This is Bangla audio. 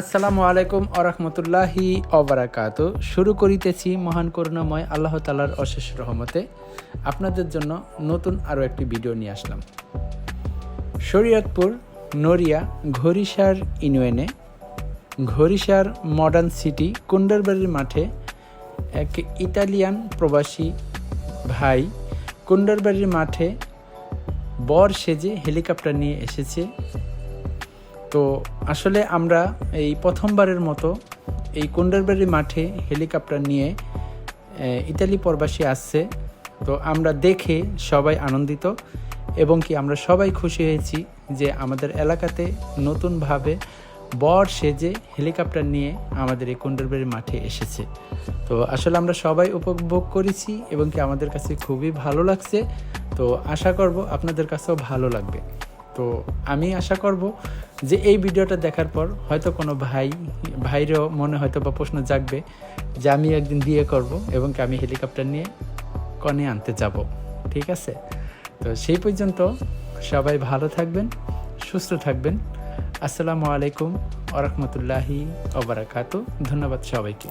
আসসালামু আলাইকুম আরহামতুল্লাহি অবরাকাত। শুরু করিতেছি মহান করুণাময় আল্লাহ তালার অশেষ রহমতে। আপনাদের জন্য নতুন আরও একটি ভিডিও নিয়ে আসলাম। শরীয়তপুর, নড়িয়া ঘরিসার ইউনিয়নে ঘরিসার মডার্ন সিটি কুন্ডারবাড়ির মাঠে এক ইতালিয়ান প্রবাসী ভাই কুন্ডারবাড়ির মাঠে বর সেজে হেলিকপ্টার নিয়ে এসেছে। তো আসলে আমরা এই প্রথমবারের মতো এই কুন্ডারবাড়ি মাঠে হেলিকপ্টার নিয়ে ইতালি প্রবাসী আসছে। তো আমরা দেখে সবাই আনন্দিত এবং কি আমরা সবাই খুশি হয়েছি যে আমাদের এলাকাতে নতুনভাবে বর সেজে হেলিকপ্টার নিয়ে আমাদের এই কুন্ডারবাড়ি মাঠে এসেছে। তো আসলে আমরা সবাই উপভোগ করেছি এবং কি আমাদের কাছে খুবই ভালো লাগছে। তো আশা করব আপনাদের কাছেও ভালো লাগবে। তো আমি আশা করব যে এই ভিডিওটা দেখার পর হয়তো কোনো ভাই, ভাইরও মনে হয়তো বা প্রশ্ন জাগবে যে আমি একদিন বিয়ে করব এবং আমি হেলিকপ্টার নিয়ে কনে আনতে যাব। ঠিক আছে? তো সেই পর্যন্ত সবাই ভালো থাকবেন, সুস্থ থাকবেন। আসসালামু আলাইকুম আরহামতুল্লাহি ওবরাকাতু ধন্যবাদ সবাইকে।